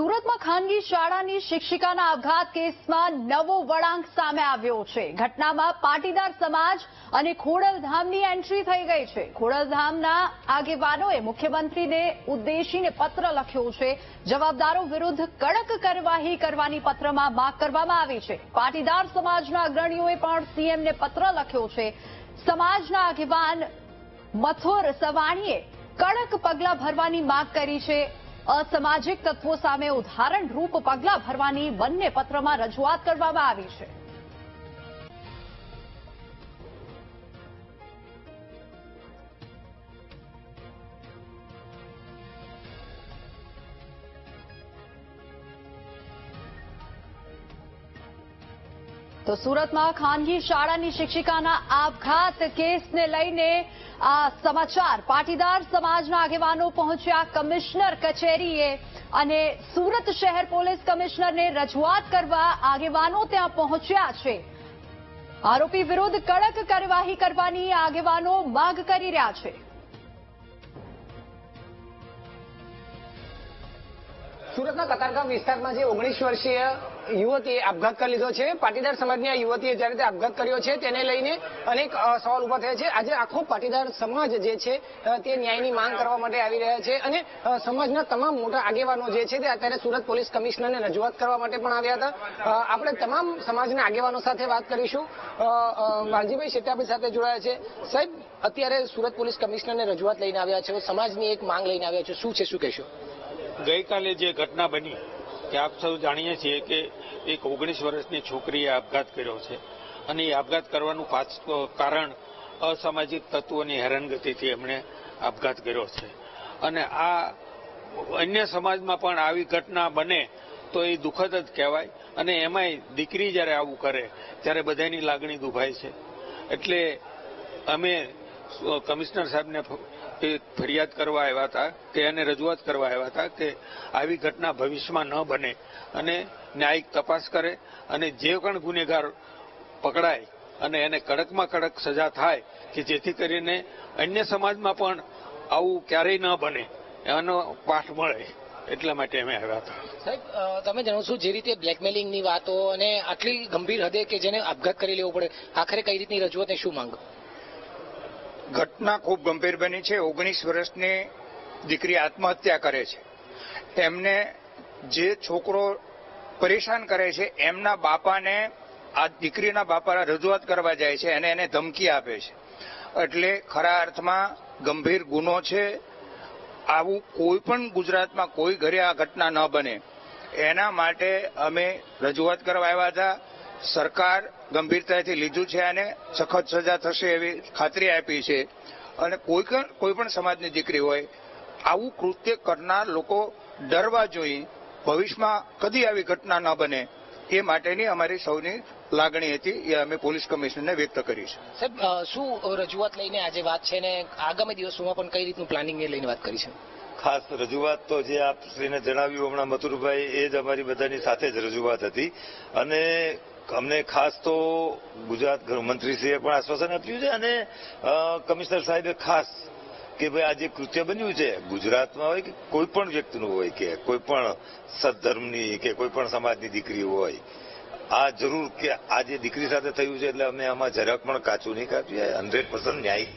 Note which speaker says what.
Speaker 1: સુરતમાં ખાનગી શાળાની શિક્ષિકાના આપઘાત કેસમાં નવો વળાંક સામે આવ્યો છે. ઘટનામાં પાટીદાર સમાજ અને ખોડલધામની એન્ટ્રી થઈ ગઈ છે. ખોડલધામના આગેવાનોએ મુખ્યમંત્રીને ઉદ્દેશીને પત્ર લખ્યો છે. જવાબદારો વિરુદ્ધ કડક કાર્યવાહી કરવાની પત્રમાં માંગ કરવામાં આવી છે. પાટીદાર સમાજના અગ્રણીઓએ પણ સીએમને પત્ર લખ્યો છે. સમાજના આગેવાન મથુર સવાણીએ કડક પગલાં ભરવાની માંગ કરી છે. અસામાજિક તત્વો સામે ઉદાહરણ રૂપ પગલાં ભરવાની બંને પત્રમાં રજૂઆત કરવામાં આવી છે. તો સુરતમાં ખાનગી શાળાની શિક્ષિકાના આપઘાત કેસને લઈને આ સમાચાર. પાટીદાર સમાજના આગેવાનો પહોંચ્યા કમિશનર કચેરીએ અને સુરત શહેર પોલીસ કમિશનરને રજૂઆત કરવા આગેવાનો ત્યાં પહોંચ્યા છે. આરોપી વિરુદ્ધ કડક કાર્યવાહી કરવાની આગેવાનો માંગ કરી રહ્યા છે.
Speaker 2: સુરતના કતારગામ વિસ્તારમાં જે ઓગણીસ વર્ષીય યુવતીએ આપઘાત કરી લીધો છે. પાટીદાર સમાજની આ યુવતીએ જ્યારે તે આપઘાત કર્યો છે તેને લઈને અનેક સવાલ ઊભા થયા છે. આજે આખો પાટીદાર સમાજ જે છે તે ન્યાયની માંગ કરવા માટે આવી રહ્યા છે અને સમાજના તમામ મોટા આગેવાનો જે છે તે અત્યારે સુરત પોલીસ કમિશનરને રજૂઆત કરવા માટે પણ આવ્યા હતા. આપણે તમામ સમાજના આગેવાનો સાથે વાત કરીશું. વાલજીભાઈ શેટાભાઈ સાથે જોડાયા છે. સાહેબ, અત્યારે સુરત પોલીસ કમિશનરને રજૂઆત લઈને આવ્યા છે. સમાજની એક માંગ લઈને આવ્યા છે. શું છે? શું કહેશો?
Speaker 3: ગઈકાલે જે ઘટના બની કે આપ સૌ જાણીએ છીએ કે એક ઓગણીસ વર્ષની છોકરીએ આપઘાત કર્યો છે. અને એ આપઘાત કરવાનું કારણ અસામાજિક તત્વોની હેરાનગતિથી એમણે આપઘાત કર્યો છે. અને આ અન્ય સમાજમાં પણ આવી ઘટના બને તો એ દુઃખદ જ કહેવાય. અને એમાંય દીકરી જ્યારે આવું કરે, ત્યારે બધાની લાગણી દુભાય છે. એટલે અમે કમિશનર સાહેબને એ ફરિયાદ કરવા આવ્યા હતા કે એને રજૂઆત કરવા આવ્યા હતા કે આવી ઘટના ભવિષ્યમાં ન બને અને ન્યાયિક તપાસ કરે અને જે પણ ગુનેગાર પકડાય અને એને કડકમાં કડક સજા થાય કે જેથી કરીને અન્ય સમાજમાં પણ આવું ક્યારેય ન બને, એનો પાઠ મળે એટલા માટે અમે આવ્યા હતા.
Speaker 2: સાહેબ તમે જણાવો છો જે રીતે બ્લેકમેલિંગની વાતો અને આટલી ગંભીર હદે કે જેને આપઘાત કરી લેવો પડે, આખરે કઈ રીતની રજૂઆત શું માંગ?
Speaker 4: ઘટના ખૂબ ગંભીર બની છે. ઓગણીસ વર્ષની દીકરી આત્મહત્યા કરે છે. એમને જે છોકરો પરેશાન કરે છે, એમના બાપાને આ દીકરીના બાપા રજૂઆત કરવા જાય છે અને એને ધમકી આપે છે. એટલે ખરા અર્થમાં ગંભીર ગુનો છે. આવું કોઈ પણ ગુજરાતમાં કોઈ ઘરે આ ઘટના ન બને. એના માટે અમે રજૂઆત કરવા આવ્યા હતા. સરકાર ગંભીરતાથી લીધું છે અને સખત સજા થશે એવી ખાતરી આપી છે. અને કોઈ પણ કોઈ પણ સમાજની દીકરી હોય આવું કૃત્ય કરનાર લોકો ડરવા જોઈએ ભવિષ્યમાં કદી આવી ઘટના ન બને એ માટેની અમારી સૌની લાગણી હતી એ અમે પોલીસ કમિશનરને વ્યક્ત કરી છે.
Speaker 2: સાહેબ શું રજૂઆત લઈને આજે વાત છે ને આગામી દિવસોમાં પણ કઈ રીતનું પ્લાનિંગ એ લઈને વાત કરી છે?
Speaker 5: ખાસ રજૂઆત તો જે આપ શ્રીને જણાવ્યું હમણાં મથુરભાઈ એ જ અમારી બધાની સાથે જ રજૂઆત હતી. અને અમને ખાસ તો ગુજરાત ગૃહમંત્રીશ્રીએ પણ આશ્વાસન આપ્યું છે અને કમિશનર સાહેબે ખાસ કે ભાઈ આ જે કૃત્ય બન્યું છે, ગુજરાતમાં હોય કે કોઈ પણ વ્યક્તિનું હોય કે કોઈ પણ સદધર્મની કે કોઈ પણ સમાજની દીકરી હોય, આ જરૂર કે આ જે દીકરી સાથે થયું છે એટલે અમે આમાં જરાક પણ કાચું નહીં કાપ્યું હંડ્રેડ પર્સન્ટ ન્યાયિક